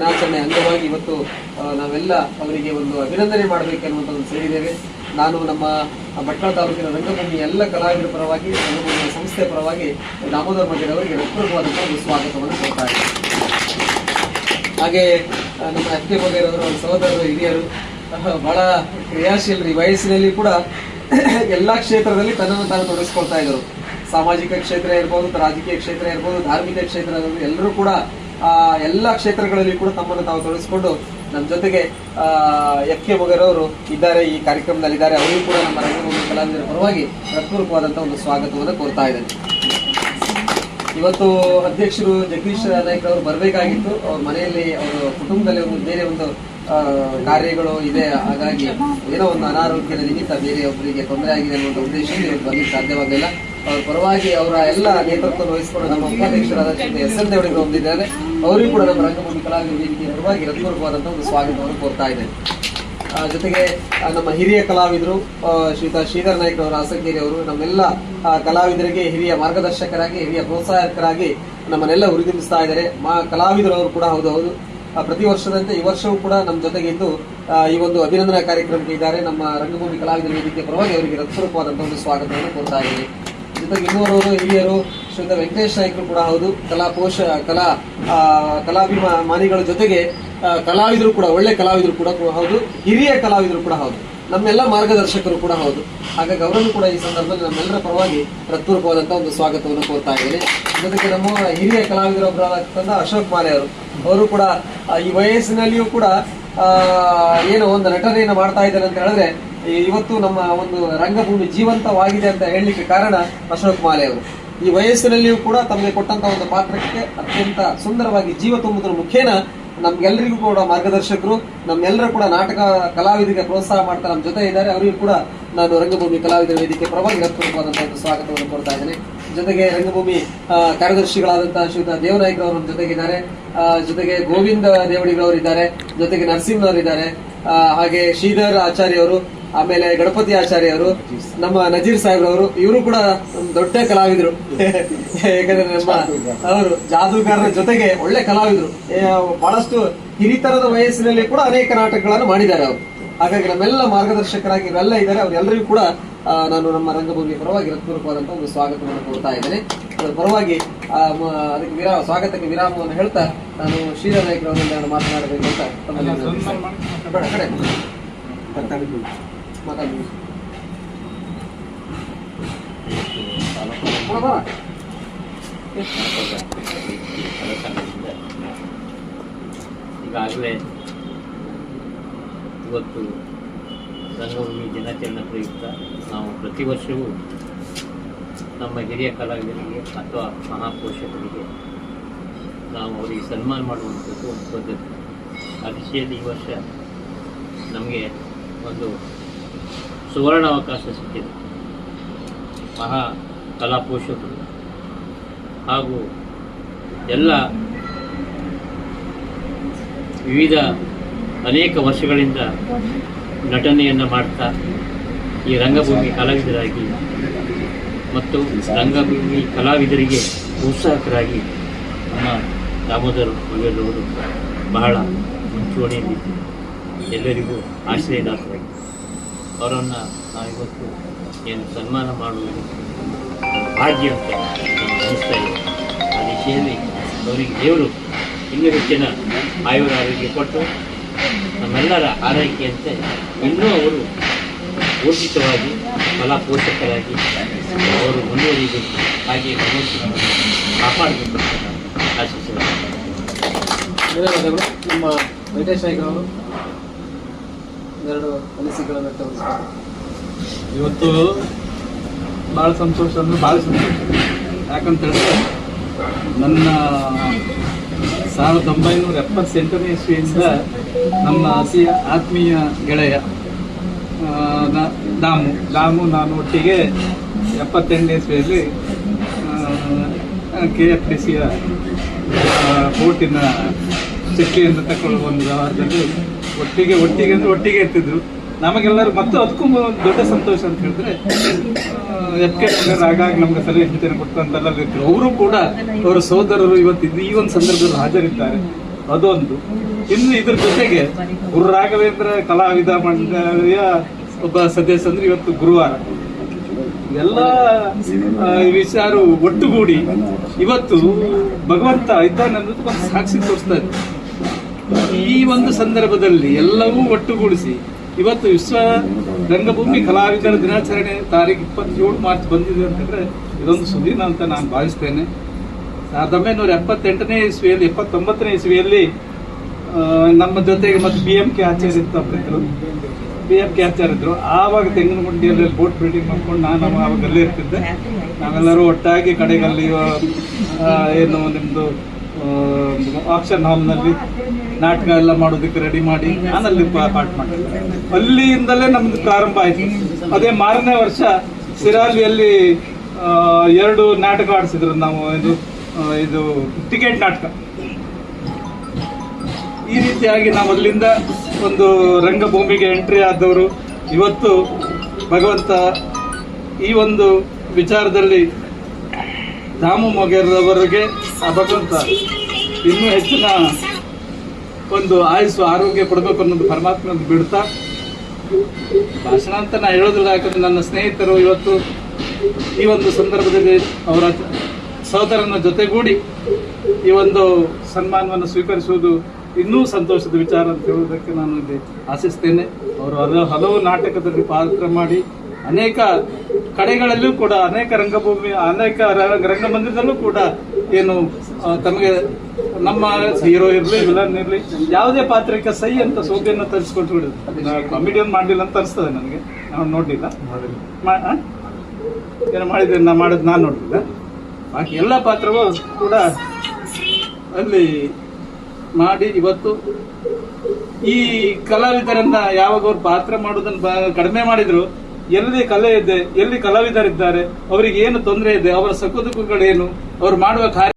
ದಿನಾಚರಣೆ ಅಂಗವಾಗಿ ಇವತ್ತು ನಾವೆಲ್ಲ ಅವರಿಗೆ ಒಂದು ಅಭಿನಂದನೆ ಮಾಡಬೇಕೆನ್ನುವಂಥದ್ದು ಸೇರಿದ್ದೇವೆ. ನಾನು ನಮ್ಮ ಭಟ್ಕಳ ತಾಲೂಕಿನ ರಂಗಭೂಮಿ ಎಲ್ಲ ಕಲಾವಿದರ ಪರವಾಗಿ, ರಂಗಭೂಮಿಯ ಸಂಸ್ಥೆ ಪರವಾಗಿ ದಾಮೋದರ ಮಂದಿರ ಅವರಿಗೆ ಒಂದು ಸ್ವಾಗತವನ್ನು ಕೊಡ್ತಾ ಹಾಗೆ ನಮ್ಮ ಅತ್ತೆ ಬಗೆರವರು ಸಹೋದರರು ಹಿರಿಯರು ಬಹಳ ಕ್ರಿಯಾಶೀಲರು ವಯಸ್ಸಿನಲ್ಲಿ ಕೂಡ ಎಲ್ಲ ಕ್ಷೇತ್ರದಲ್ಲಿ ತನ್ನನ್ನು ತಾನು ತೊಡಗಿಸ್ಕೊಳ್ತಾ ಇದ್ದರು. ಸಾಮಾಜಿಕ ಕ್ಷೇತ್ರ ಇರ್ಬೋದು, ರಾಜಕೀಯ ಕ್ಷೇತ್ರ ಇರ್ಬೋದು, ಧಾರ್ಮಿಕ ಕ್ಷೇತ್ರ ಎಲ್ಲರೂ ಕೂಡ ಆ, ಎಲ್ಲ ಕ್ಷೇತ್ರಗಳಲ್ಲಿ ಕೂಡ ತಮ್ಮನ್ನು ತಾವು ತೊಡಗಿಸಿಕೊಂಡು ನಮ್ಮ ಜೊತೆಗೆ ಎಫ್ ಕೆ ಮೊಗರವರು ಇದ್ದಾರೆ ಈ ಕಾರ್ಯಕ್ರಮದಲ್ಲಿ ಇದ್ದಾರೆ ಅವರಿಗೂ ಕೂಡ ನಮ್ಮ ರಂಗಭೂಮಿ ಕಲಾವಿದರ ಪರವಾಗಿ ಹೃತ್ಪೂರ್ವಕವಾದಂಥ ಒಂದು ಸ್ವಾಗತವನ್ನು ಕೋರ್ತಾ ಇದ್ದಾರೆ ಇವತ್ತು ಅಧ್ಯಕ್ಷರು ಜಗದೀಶ್ ನಾಯ್ಕ ಅವರು ಬರಬೇಕಾಗಿತ್ತು. ಅವ್ರ ಮನೆಯಲ್ಲಿ ಅವರ ಕುಟುಂಬದಲ್ಲಿ ಒಂದು ಬೇರೆ ಒಂದು ಕಾರ್ಯಗಳು ಇದೆ. ಹಾಗಾಗಿ ಏನೋ ಒಂದು ಅನಾರೋಗ್ಯದ ನಿಮಿತ್ತ ಬೇರೆ ಒಬ್ಬರಿಗೆ ತೊಂದರೆ ಆಗಿದೆ ಅನ್ನೋ ಉದ್ದೇಶದಿಂದ ಇವತ್ತು ಸಾಧ್ಯವಾಗಲಿಲ್ಲ. ಅವ್ರ ಪರವಾಗಿ ಅವರ ಎಲ್ಲ ನೇತೃತ್ವ ವಹಿಸಿಕೊಂಡು ನಮ್ಮ ಉಪಾಧ್ಯಕ್ಷರಾದ ಎಸ್ ಎಲ್ ದೇವರಿಗೆ ಹೊಂದಿದ್ದಾರೆ ಅವರಿಗೂ ಕೂಡ ನಮ್ಮ ರಂಗಭೂಮಿ ಕಲಾವಿದ ವೇದಿಕೆಯ ಪರವಾಗಿ ಒಂದು ಸ್ವಾಗತವನ್ನು ಕೋರ್ತಾ ಇದೆ ಜೊತೆಗೆ ನಮ್ಮ ಹಿರಿಯ ಕಲಾವಿದರು ಶ್ರೀತ ಶ್ರೀಧರ್ ನಾಯ್ಕ ಅವರ ಆಸಕ್ತಿರಿ ಅವರು ನಮ್ಮೆಲ್ಲ ಕಲಾವಿದರಿಗೆ ಹಿರಿಯ ಮಾರ್ಗದರ್ಶಕರಾಗಿ, ಹಿರಿಯ ಪ್ರೋತ್ಸಾಹಕರಾಗಿ ನಮ್ಮನ್ನೆಲ್ಲ ಹುರಿದುಂಬಿಸ್ತಾ ಇದ್ದಾರೆ. ಮಾ, ಕಲಾವಿದರು ಅವರು ಕೂಡ ಹೌದು ಹೌದು. ಪ್ರತಿ ವರ್ಷದಂತೆ ಈ ವರ್ಷವೂ ಕೂಡ ನಮ್ಮ ಜೊತೆಗೆ ಇದ್ದು ಈ ಒಂದು ಅಭಿನಂದನಾ ಕಾರ್ಯಕ್ರಮಕ್ಕೆ ಇದ್ದಾರೆ. ನಮ್ಮ ರಂಗಭೂಮಿ ಕಲಾವಿದರ ವೇದಿಕೆ ಪರವಾಗಿ ಅವರಿಗೆ ಹೃತ್ಪೂರ್ವಕವಾದಂತಹ ಒಂದು ಸ್ವಾಗತವನ್ನು ಕೊಡ್ತಾ ಇದ್ದೀವಿ ಜೊತೆಗೆ ಇನ್ನೂರವರು ಹಿರಿಯರು, ಶ್ರೀಯುತ ವೆಂಕಟೇಶ್ ನಾಯ್ಕರು ಕೂಡ ಹೌದು. ಕಲಾ ಪೋಷ, ಕಲಾ ಕಲಾಭಿಮಾನಿಗಳ ಜೊತೆಗೆ ಕಲಾವಿದರು ಕೂಡ, ಒಳ್ಳೆ ಕಲಾವಿದರು ಕೂಡ ಹೌದು. ಹಿರಿಯ ಕಲಾವಿದರು ಕೂಡ ಹೌದು. ನಮ್ಮೆಲ್ಲ ಮಾರ್ಗದರ್ಶಕರು ಕೂಡ ಹೌದು. ಹಾಗಾಗಿ ಅವರನ್ನು ಕೂಡ ಈ ಸಂದರ್ಭದಲ್ಲಿ ನಮ್ಮೆಲ್ಲರ ಪರವಾಗಿ ಹೃತ್ಪೂರ್ವಕವಾದಂಥ ಒಂದು ಸ್ವಾಗತವನ್ನು ಕೋರ್ತಾ ಇದ್ದೇನೆ. ಜೊತೆಗೆ ನಮ್ಮ ಹಿರಿಯ ಕಲಾವಿದರೊಬ್ಬರಾದಂಥ ಅಶೋಕ್ ಮಾಲೆ ಅವರು ಅವರು ಕೂಡ ಈ ವಯಸ್ಸಿನಲ್ಲಿಯೂ ಕೂಡ ಏನು ಒಂದು ನಟನೆಯನ್ನು ಮಾಡ್ತಾ ಇದ್ದಾರೆ ಅಂತ ಹೇಳಿದ್ರೆ ಇವತ್ತು ನಮ್ಮ ಒಂದು ರಂಗಭೂಮಿ ಜೀವಂತವಾಗಿದೆ ಅಂತ ಹೇಳಲಿಕ್ಕೆ ಕಾರಣ ಅಶೋಕ್ ಮಾಲೆ ಅವರು. ಈ ವಯಸ್ಸಿನಲ್ಲಿಯೂ ಕೂಡ ತಮಗೆ ಕೊಟ್ಟಂತ ಒಂದು ಪಾತ್ರಕ್ಕೆ ಅತ್ಯಂತ ಸುಂದರವಾಗಿ ಜೀವ ತುಂಬುವುದರ ಮುಖೇನ ನಮ್ಗೆಲ್ಲರಿಗೂ ಕೂಡ ಮಾರ್ಗದರ್ಶಕರು ನಮ್ಮೆಲ್ಲರೂ ಕೂಡ ನಾಟಕ ಕಲಾವಿದರಿಗೆ ಪ್ರೋತ್ಸಾಹ ಮಾಡ್ತಾ ನಮ್ಮ ಜೊತೆ ಇದ್ದಾರೆ. ಅವರಿಗೂ ಕೂಡ ನಾನು ರಂಗಭೂಮಿ ಕಲಾವಿದರ ವೇದಿಕೆ ಪರವಾಗಿ ಹೃತ್ಪೂರ್ವಕವಾದಂತಹ ಒಂದು ಸ್ವಾಗತವನ್ನು ಕೊಡ್ತಾ ಇದ್ದೇನೆ. ಜೊತೆಗೆ ರಂಗಭೂಮಿ ಕಾರ್ಯದರ್ಶಿಗಳಾದಂತಹ ಶ್ರೀಯುತ ದೇವನಾಯ್ಕ ಅವರು ನಮ್ಮ ಜೊತೆಗಿದ್ದಾರೆ ಜೊತೆಗೆ ಗೋವಿಂದ ದೇವಡಿಗಳವರು ಜೊತೆಗೆ ನರಸಿಂಹನವರು ಇದ್ದಾರೆ ಹಾಗೆ ಶ್ರೀಧರ್ ಆಚಾರ್ಯ ಅವರು ಆಮೇಲೆ ಗಣಪತಿ ಆಚಾರ್ಯರು ಅವರು ನಮ್ಮ ನಜೀರ್ ಸಾಹೇಬ್ರವರು ಇವರು ಕೂಡ ದೊಡ್ಡ ಕಲಾವಿದರು. ಯಾಕಂದ್ರೆ ನಮ್ಮ ಅವರು ಜಾದೂಗಾರರ ಜೊತೆಗೆ ಒಳ್ಳೆ ಕಲಾವಿದರು. ಬಹಳಷ್ಟು ಹಿರಿತರದ ವಯಸ್ಸಿನಲ್ಲಿ ಕೂಡ ಅನೇಕ ನಾಟಕಗಳನ್ನು ಮಾಡಿದ್ದಾರೆ ಅವರು. ಹಾಗಾಗಿ ನಮ್ಮೆಲ್ಲ ಮಾರ್ಗದರ್ಶಕರಾಗಿ ಇವರೆಲ್ಲ ಇದ್ದಾರೆ. ಅವರೆಲ್ಲರಿಗೂ ಕೂಡ ನಾನು ನಮ್ಮ ರಂಗಭೂಮಿ ಪರವಾಗಿ ಹೃತ್ಪೂರ್ವಕವಾದಂಥ ಒಂದು ಸ್ವಾಗತವನ್ನು ಕೊಡ್ತಾ ಇದ್ದೇನೆ. ಅದರ ಪರವಾಗಿ ಅದಕ್ಕೆ ವಿರಾಮ ಸ್ವಾಗತಕ್ಕೆ ವಿರಾಮವನ್ನು ಹೇಳ್ತಾ ನಾನು ಶ್ರೀ ನಾಯ್ಕರವರಿಂದ ನಾನು ಮಾತನಾಡಬೇಕು ಅಂತ ತಮ್ಮಲ್ಲಿ ಬರ. ಈಗಾಗಲೇ ಇವತ್ತು ರಂಗಭೂಮಿ ದಿನಾಚರಣೆ ಪ್ರಯುಕ್ತ ನಾವು ಪ್ರತಿ ವರ್ಷವೂ ನಮ್ಮ ಹಿರಿಯ ಕಲಾವಿದರಿಗೆ ಅಥವಾ ಮಹಾಪೋಷಕರಿಗೆ ನಾವು ಅವರಿಗೆ ಸನ್ಮಾನ ಮಾಡುವಂಥದ್ದು ಒಂದು ಪದ್ಧತಿ ಆ ದಿಶೆಯಲ್ಲಿ ಈ ವರ್ಷ ನಮಗೆ ಒಂದು ಸುವರ್ಣ ಅವಕಾಶ ಸಿಕ್ಕಿದೆ. ಮಹಾ ಕಲಾಪೋಷಕರು ಹಾಗೂ ಎಲ್ಲ ವಿವಿಧ ಅನೇಕ ವರ್ಷಗಳಿಂದ ನಟನೆಯನ್ನು ಮಾಡ್ತಾ ಈ ರಂಗಭೂಮಿ ಕಲಾವಿದರಾಗಿ ಮತ್ತು ರಂಗಭೂಮಿ ಕಲಾವಿದರಿಗೆ ಉತ್ಸಾಹಕರಾಗಿ ನಮ್ಮ ದಾಮೋದರ್ ಅವರು ಬಹಳ ಮುಂಚೂಣಿಯಲ್ಲಿದ್ದು ಎಲ್ಲರಿಗೂ ಆಶ್ರಯದಾತರಾಗಿ ಅವರನ್ನು ನಾವಿವತ್ತು ಏನು ಸನ್ಮಾನ ಮಾಡುವುದು ಭಾಗ್ಯ ಅಂತ ಅನಿಸ್ತಾ ಇದೆ. ಆ ದಿಶೆಯಲ್ಲಿ ಅವರಿಗೆ ದೇವರು ಇನ್ನೂ ಹೆಚ್ಚಿನ ಆಯುರ ಆರೋಗ್ಯ ಕೊಟ್ಟು ನಮ್ಮೆಲ್ಲರ ಆರೈಕೆಯಂತೆ ಇನ್ನೂ ಅವರು ಊರ್ಜಿತವಾಗಿ ಕಲಾ ಪೋಷಕರಾಗಿ ಅವರು ಮುಂದುವರಿಬೇಕು ಹಾಗೆ ಭಗವಂತನನ್ನು ಕಾಪಾಡಬೇಕು ಅಂತ ಧನ್ಯವಾದಗಳು. ನಮ್ಮ ವೆಂಕಟೇಶ್ ನಾಯ್ಕ ಅವರು ಎರಡು ಅನಿಸಿಕೆಗಳನ್ನು ತೋರಿಸ್ತಾರೆ ಇವತ್ತು ಭಾಳ ಸಂತೋಷ ಅಂದ್ರೆ ಭಾಳ ಸಂತೋಷ. ಯಾಕಂತ ಹೇಳಿದ್ರೆ ನನ್ನ ಸಾವಿರದ ಒಂಬೈನೂರ ಎಪ್ಪತ್ತೆಂಟನೇ ಇಸ್ವಿಯಿಂದ ನಮ್ಮ ಹಸಿಯ ಆತ್ಮೀಯ ಗೆಳೆಯ ದಾಮು. ದಾಮು ನಾನು ಒಟ್ಟಿಗೆ ಎಪ್ಪತ್ತೆಂಟನೇ ಇಸ್ವಿಯಲ್ಲಿ ಕೆ ಎಫ್ ಡಿ ಸಿಯ ಬೋಟಿನ ಚಕ್ಲಿಯನ್ನು ತಗೊಳ್ಳುವ ಒಂದು ವ್ಯವಹಾರದಲ್ಲಿ ಒಟ್ಟಿಗೆ ಒಟ್ಟಿಗೆ ಅಂದ್ರೆ ಒಟ್ಟಿಗೆ ಇರ್ತಿದ್ರು. ನಮಗೆಲ್ಲರೂ ಮತ್ತು ಅದಕ್ಕೂ ದೊಡ್ಡ ಸಂತೋಷ ಅಂತ ಹೇಳಿದ್ರೆ ಎಫ್ ಕೆ ಆಗಾಗ ನಮ್ಗೆ ಸಲಹೆ ಕೊಟ್ಟಂತೆಲ್ಲ ಇರ್ತಾರೆ ಅವರು ಕೂಡ ಅವರ ಸೋದರರು ಇವತ್ತು ಈ ಒಂದು ಸಂದರ್ಭದಲ್ಲಿ ಹಾಜರಿದ್ದಾರೆ. ಅದೊಂದು. ಇನ್ನು ಇದ್ರ ಜೊತೆಗೆ ಗುರು ರಾಘವೇಂದ್ರ ಕಲಾವಿದ ಮಂಡಳಿಯ ಒಬ್ಬ ಸದಸ್ಯ ಅಂದ್ರೆ ಇವತ್ತು ಗುರುವಾರ. ಎಲ್ಲ ವಿಚಾರ ಒಟ್ಟುಗೂಡಿ ಇವತ್ತು ಭಗವಂತ ಇದ್ದಾನೆ ಅನ್ನೋದು ಸಾಕ್ಷಿ ತೋರಿಸ್ತಾ ಇದೆ ಈ ಒಂದು ಸಂದರ್ಭದಲ್ಲಿ ಎಲ್ಲವೂ ಒಟ್ಟುಗೂಡಿಸಿ ಇವತ್ತು ವಿಶ್ವ ರಂಗಭೂಮಿ ಕಲಾವಿದರ ದಿನಾಚರಣೆ ತಾರೀಕು ಇಪ್ಪತ್ತೇಳು ಮಾರ್ಚ್ ಬಂದಿದೆ ಅಂತಂದ್ರೆ ಇದೊಂದು ಸುದೀನ ಅಂತ ನಾನು ಭಾವಿಸ್ತೇನೆ. ಸಾವಿರದ ಒಂಬೈನೂರ ಎಪ್ಪತ್ತೆಂಟನೇ ಇಸ್ವಿಯಲ್ಲಿ, ಎಪ್ಪತ್ತೊಂಬತ್ತನೇ ಇಸ್ವಿಯಲ್ಲಿ ನಮ್ಮ ಜೊತೆಗೆ ಮತ್ತು ಬಿ ಎಂ ಕೆ ಆಚಾರ್ಯ ಇತ್ತು ಬಿ ಎಂ ಕೆ ಆಚಾರ್ಯ ಇದ್ರು ಆವಾಗ ತೆಂಗಿನಗುಂಡಿಯಲ್ಲಿ ಬೋಟ್ ಬಿಲ್ಡಿಂಗ್ ಮಾಡ್ಕೊಂಡು ನಾನು ಆವಾಗ ಅಲ್ಲೇ ಇರ್ತಿದ್ದೆ. ನಾವೆಲ್ಲರೂ ಒಟ್ಟಾಗಿ ಕಡೆಗಲ್ಲಿ ಏನು ನಿಮ್ಮದು ಆಪ್ಷನ್ ಹಾಲ್ನಲ್ಲಿ ನಾಟಕ ಎಲ್ಲ ಮಾಡೋದಕ್ಕೆ ರೆಡಿ ಮಾಡಿ ಅಲ್ಲಿ ಪಾಠ ಮಾಡಿದ್ದೆ ಅಲ್ಲಿಯಿಂದಲೇ ನಮ್ದು ಪ್ರಾರಂಭ ಆಯಿತು. ಅದೇ ಮಾರನೇ ವರ್ಷ ಸಿರಾಲಿಯಲ್ಲಿ ಎರಡು ನಾಟಕ ಆಡಿಸಿದ್ರು ನಾವು. ಇದು ಇದು ಟಿಕೆಟ್ ನಾಟಕ. ಈ ರೀತಿಯಾಗಿ ನಾವು ಅಲ್ಲಿಂದ ಒಂದು ರಂಗಭೂಮಿಗೆ ಎಂಟ್ರಿ ಆದವರು. ಇವತ್ತು ಭಗವಂತ ಈ ಒಂದು ವಿಚಾರದಲ್ಲಿ ದಾಮು ಮೊಗೇರವರಿಗೆ ಆ ಭಗವಂತ ಇನ್ನೂ ಹೆಚ್ಚಿನ ಒಂದು ಆಯುಸ್ಸು ಆರೋಗ್ಯ ಕೊಡಬೇಕು ಅನ್ನೋದು ಪರಮಾತ್ಮ ಬಿಡ್ತಾ. ಭಾಷಣ ಅಂತ ನಾ ಹೇಳೋದಿಲ್ಲ ಯಾಕಂದ್ರೆ ನನ್ನ ಸ್ನೇಹಿತರು ಇವತ್ತು ಈ ಒಂದು ಸಂದರ್ಭದಲ್ಲಿ ಅವರ ಸಹೋದರನ ಜೊತೆಗೂಡಿ ಈ ಒಂದು ಸನ್ಮಾನವನ್ನು ಸ್ವೀಕರಿಸುವುದು ಇನ್ನೂ ಸಂತೋಷದ ವಿಚಾರ ಅಂತ ಹೇಳುವುದಕ್ಕೆ ನಾನು ಇಲ್ಲಿ ಆಶಿಸ್ತೇನೆ. ಅವರು ಹಲವು ನಾಟಕದಲ್ಲಿ ಪಾತ್ರ ಮಾಡಿ ಅನೇಕ ಕಡೆಗಳಲ್ಲೂ ಕೂಡ ಅನೇಕ ರಂಗಭೂಮಿ ಅನೇಕ ರಂಗಮಂದಿರದಲ್ಲೂ ಕೂಡ ಏನು ತಮಗೆ ನಮ್ಮ ಹೀರೋ ಇರಲಿ ವಿಲನ್ ಇರಲಿ ಯಾವುದೇ ಪಾತ್ರಕ್ಕೆ ಸೈ ಅಂತ ಸೋಬಿಯನ್ನು ತರಿಸ್ಕೊಟ್ಟು ಬಿಡುದು ಕಾಮಿಡಿಯನ್ ಮಾಡಲಿಲ್ಲ ಅಂತ ಅನಿಸ್ತದೆ ನನಗೆ. ನಾನು ನೋಡಲಿಲ್ಲ. ಏನು ಮಾಡಿದ್ರೆ ನಾ ಮಾಡೋದು ನಾನು ನೋಡಲಿಲ್ಲ. ಬಾಕಿ ಎಲ್ಲ ಪಾತ್ರವೂ ಕೂಡ ಅಲ್ಲಿ ಮಾಡಿ ಇವತ್ತು ಈ ಕಲಾವಿದರನ್ನ ಯಾವಾಗ ಅವ್ರು ಪಾತ್ರ ಮಾಡೋದನ್ನ ಕಡಿಮೆ ಮಾಡಿದ್ರು ಎಲ್ಲಿ ಕಲೆ ಇದೆ ಎಲ್ಲಿ ಕಲಾವಿದರಿದ್ದಾರೆ ಅವರಿಗೆ ಏನು ತೊಂದರೆ ಇದೆ ಅವರ ಸಕುದುಕುಗಳೇನು ಅವರು ಮಾಡುವ ಕಾರ್ಯ